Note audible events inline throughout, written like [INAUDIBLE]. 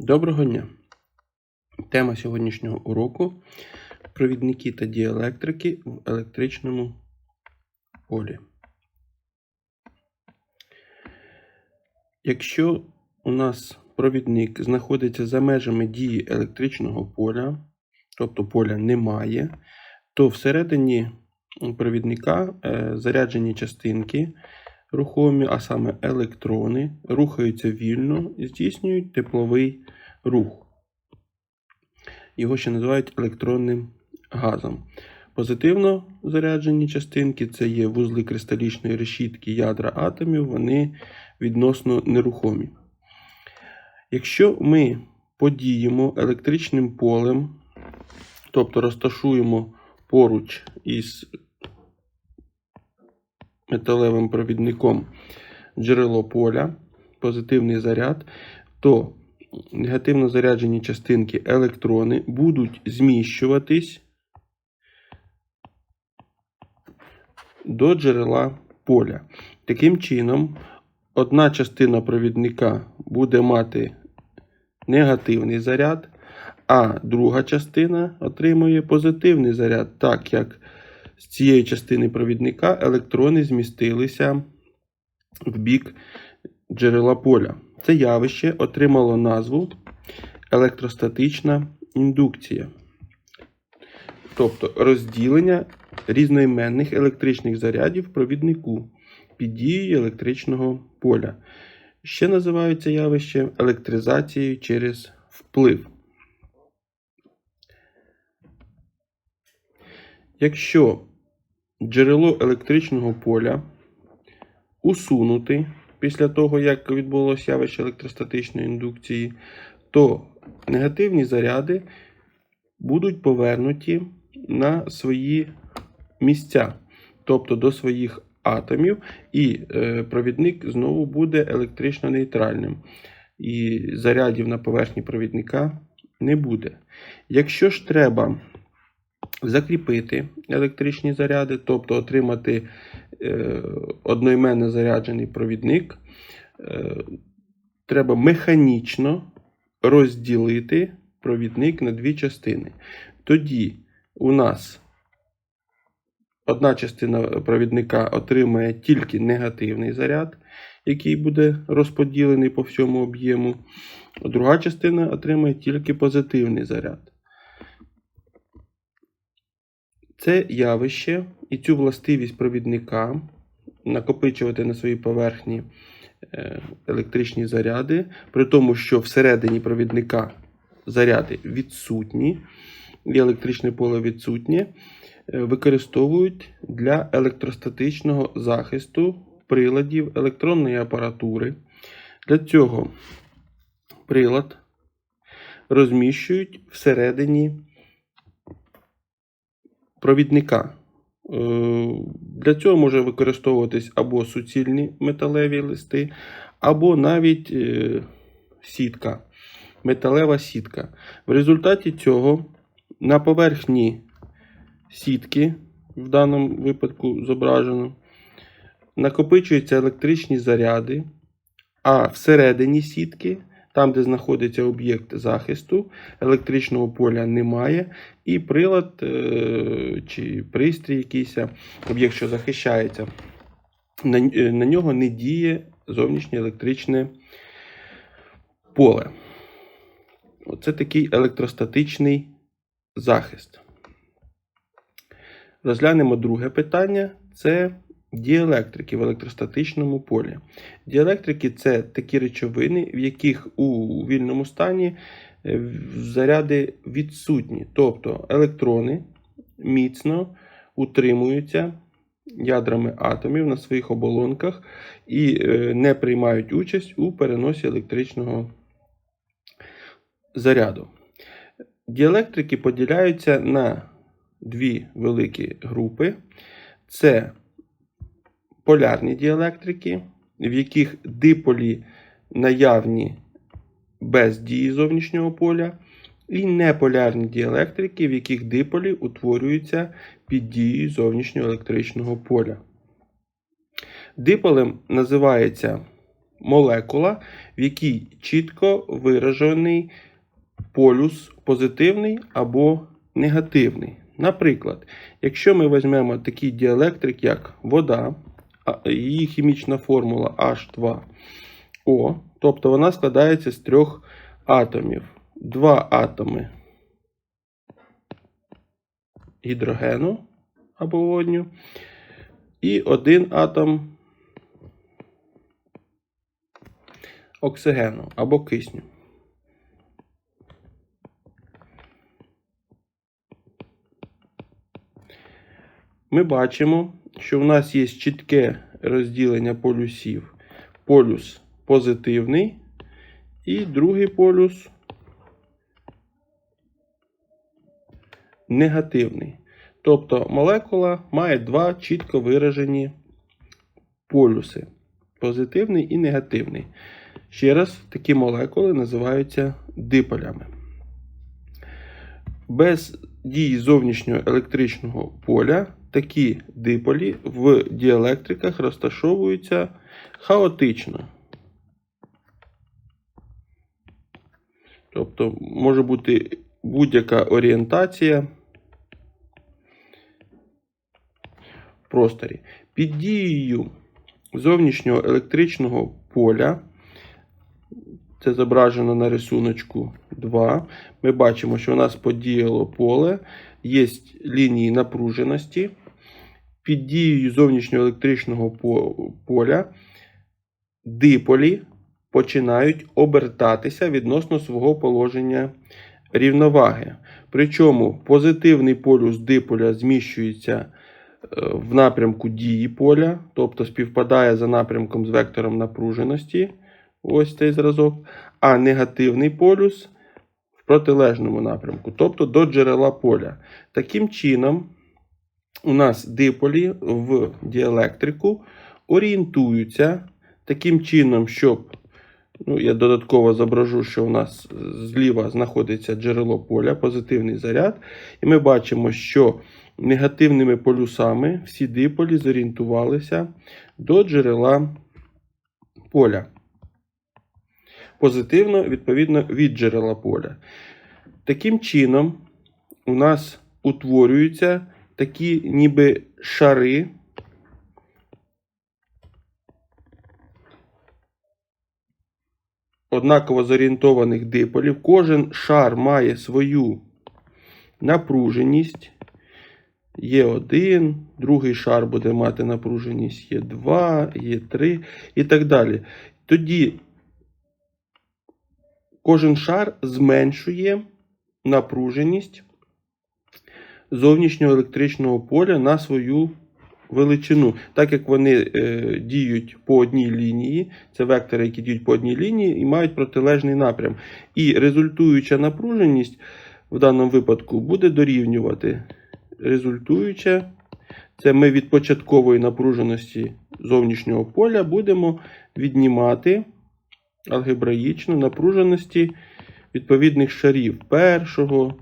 Доброго дня! Тема сьогоднішнього уроку провідники та діелектрики в електричному полі. Якщо у нас провідник знаходиться за межами дії електричного поля, тобто поля немає, то всередині провідника е, заряджені частинки рухомі, а саме електрони, рухаються вільно і здійснюють тепловий рух. Його ще називають електронним газом. Позитивно заряджені частинки це є вузли кристалічної решітки ядра атомів, вони відносно нерухомі. Якщо ми подіємо електричним полем, тобто розташуємо поруч із металевим провідником джерело поля, позитивний заряд, то негативно заряджені частинки електрони будуть зміщуватись до джерела поля. Таким чином, одна частина провідника буде мати негативний заряд, а друга частина отримує позитивний заряд, так як з цієї частини провідника електрони змістилися в бік джерела поля. Це явище отримало назву електростатична індукція, тобто розділення різноіменних електричних зарядів провіднику під дією електричного поля. Ще називають це явище електризацією через вплив. Якщо джерело електричного поля усунути після того, як відбулося явище електростатичної індукції, то негативні заряди будуть повернуті на свої місця, тобто до своїх атомів, і е, провідник знову буде електрично нейтральним. І зарядів на поверхні провідника не буде. Якщо ж треба закріпити електричні заряди, тобто отримати е, одноіменно заряджений провідник, е, треба механічно розділити провідник на дві частини. Тоді у нас одна частина провідника отримає тільки негативний заряд, який буде розподілений по всьому об'єму, друга частина отримає тільки позитивний заряд. Це явище і цю властивість провідника накопичувати на своїй поверхні е, електричні заряди, при тому, що всередині провідника заряди відсутні, і електричне поле відсутнє, е, використовують для електростатичного захисту приладів електронної апаратури. Для цього прилад розміщують всередині провідника. Е, Для цього може використовуватись або суцільні металеві листи, або навіть е, сітка, металева сітка. В результаті цього на поверхні сітки, в даному випадку зображено, накопичуються електричні заряди, а всередині сітки там, де знаходиться об'єкт захисту, електричного поля немає, і прилад е, чи пристрій якийсь, об'єкт, що захищається, е, на нього не діє зовнішнє електричне поле. Оце такий електростатичний захист. Розглянемо друге питання: це діелектрики в електростатичному полі. Діелектрики це такі речовини, в яких у вільному стані е, заряди відсутні. Тобто електрони міцно утримуються ядрами атомів на своїх оболонках і е, не приймають участь у переносі електричного заряду. Діелектрики поділяються на дві великі групи. Це полярні діелектрики, в яких диполі наявні без дії зовнішнього поля, і неполярні діелектрики, в яких диполі утворюються під дією зовнішнього електричного поля. Диполем називається молекула, в якій чітко виражений полюс позитивний або негативний. Наприклад, якщо ми візьмемо такий діелектрик, як вода, її хімічна формула H2O, тобто вона складається з трьох атомів. Два атоми гідрогену або водню, і один атом оксигену або кисню. Ми бачимо, що в нас є чітке розділення полюсів. Полюс позитивний і другий полюс негативний. Тобто молекула має два чітко виражені полюси позитивний і негативний. Ще раз, такі молекули називаються диполями. Без дії зовнішнього електричного поля такі диполі в діелектриках розташовуються хаотично. Тобто може бути будь-яка орієнтація в просторі. Під дією зовнішнього електричного поля, це зображено на рисуночку 2. Ми бачимо, що у нас подіяло поле, є лінії напруженості. Під дією зовнішнього електричного поля диполі починають обертатися відносно свого положення рівноваги. Причому позитивний полюс диполя зміщується е, в напрямку дії поля, тобто співпадає за напрямком з вектором напруженості. Ось цей зразок. А негативний полюс протилежному напрямку, тобто до джерела поля. Таким чином, у нас диполі в діелектрику орієнтуються таким чином, щоб Ну, я додатково зображу, що у нас зліва знаходиться джерело поля, позитивний заряд. І ми бачимо, що негативними полюсами всі диполі зорієнтувалися до джерела поля. Позитивно, відповідно, від джерела поля. Таким чином, у нас утворюються такі ніби шари. однаково зорієнтованих диполів. Кожен шар має свою напруженість. Є 1, другий шар буде мати напруженість є 2, є 3 і так далі. Тоді кожен шар зменшує напруженість зовнішнього електричного поля на свою величину. Так як вони е, діють по одній лінії, це вектори, які діють по одній лінії і мають протилежний напрям. І результуюча напруженість в даному випадку буде дорівнювати. Результуюча, це ми від початкової напруженості зовнішнього поля будемо віднімати алгебраїчно напруженості відповідних шарів першого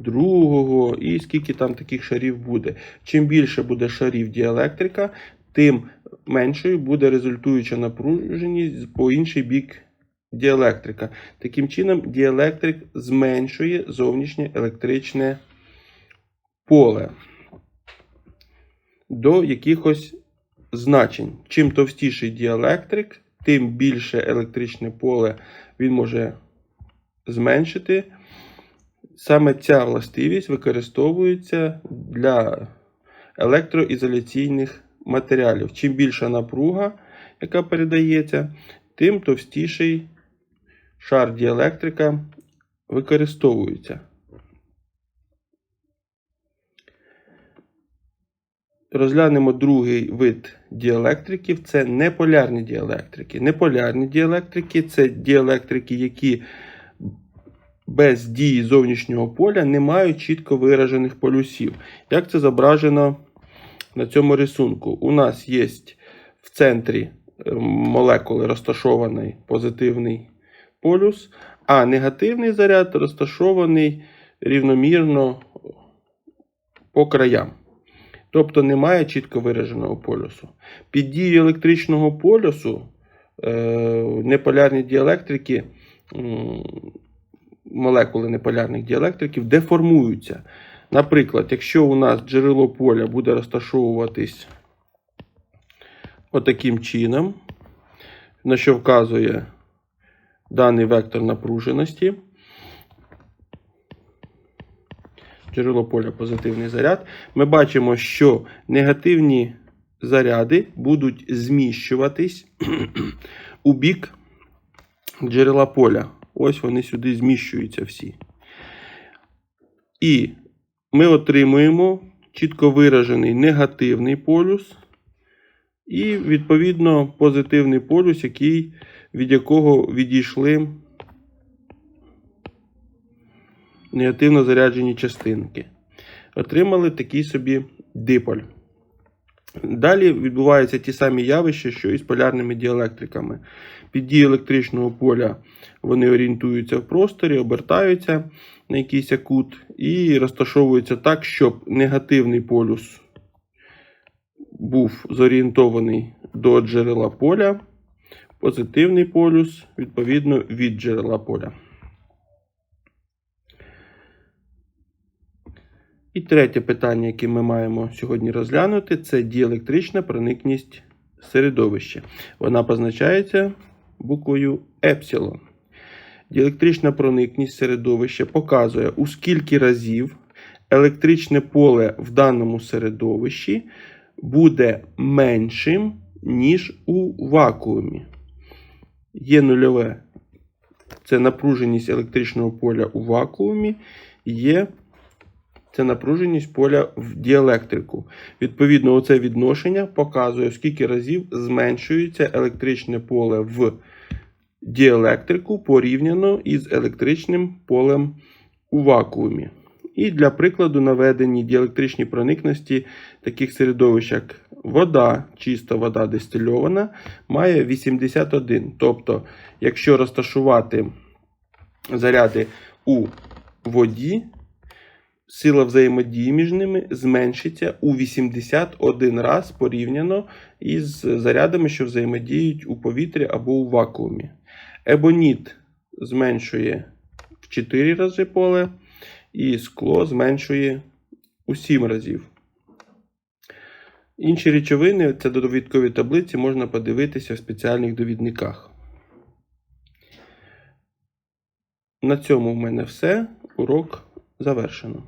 другого, і скільки там таких шарів буде. Чим більше буде шарів діелектрика, тим меншою буде результуюча напруженість по інший бік діелектрика. Таким чином, діелектрик зменшує зовнішнє електричне поле до якихось значень. Чим товстіший діелектрик, тим більше електричне поле він може зменшити. Саме ця властивість використовується для електроізоляційних матеріалів. Чим більша напруга, яка передається, тим товстіший шар діелектрика використовується. Розглянемо другий вид діелектриків це неполярні діелектрики. Неполярні діелектрики це діелектрики, які без дії зовнішнього поля не мають чітко виражених полюсів. Як це зображено на цьому рисунку? У нас є в центрі е, молекули розташований позитивний полюс, а негативний заряд розташований рівномірно по краям. Тобто немає чітко вираженого полюсу. Під дією електричного полюсу е, неполярні діелектрики, молекули неполярних діелектриків деформуються. Наприклад, якщо у нас джерело поля буде розташовуватись отаким чином, на що вказує даний вектор напруженості, джерело поля позитивний заряд, ми бачимо, що негативні заряди будуть зміщуватись [CLEARS THROAT] у бік джерела поля. Ось вони сюди зміщуються всі. І ми отримуємо чітко виражений негативний полюс і, відповідно, позитивний полюс, який, від якого відійшли негативно заряджені частинки. Отримали такий собі диполь. Далі відбуваються ті самі явища, що і з полярними діелектриками. Під дією електричного поля вони орієнтуються в просторі, обертаються на якийсь кут і розташовуються так, щоб негативний полюс був зорієнтований до джерела поля, позитивний полюс, відповідно, від джерела поля. І третє питання, яке ми маємо сьогодні розглянути, це діелектрична проникність середовища. Вона позначається буквою Епсилон. Діелектрична проникність середовища показує, у скільки разів електричне поле в даному середовищі буде меншим, ніж у вакуумі. Є нульове це напруженість електричного поля у вакуумі, є це напруженість поля в діелектрику. Відповідно, оце відношення показує, скільки разів зменшується електричне поле в діелектрику порівняно із електричним полем у вакуумі. І для прикладу наведені діелектричні проникності таких середовищ, як вода, чиста вода дистильована, має 81. Тобто, якщо розташувати заряди у воді, сила взаємодії між ними зменшиться у 81 раз порівняно із зарядами, що взаємодіють у повітрі або у вакуумі. Ебоніт зменшує в 4 рази поле, і скло зменшує у 7 разів. Інші речовини, це довідкові таблиці, можна подивитися в спеціальних довідниках. На цьому в мене все. Урок завершено.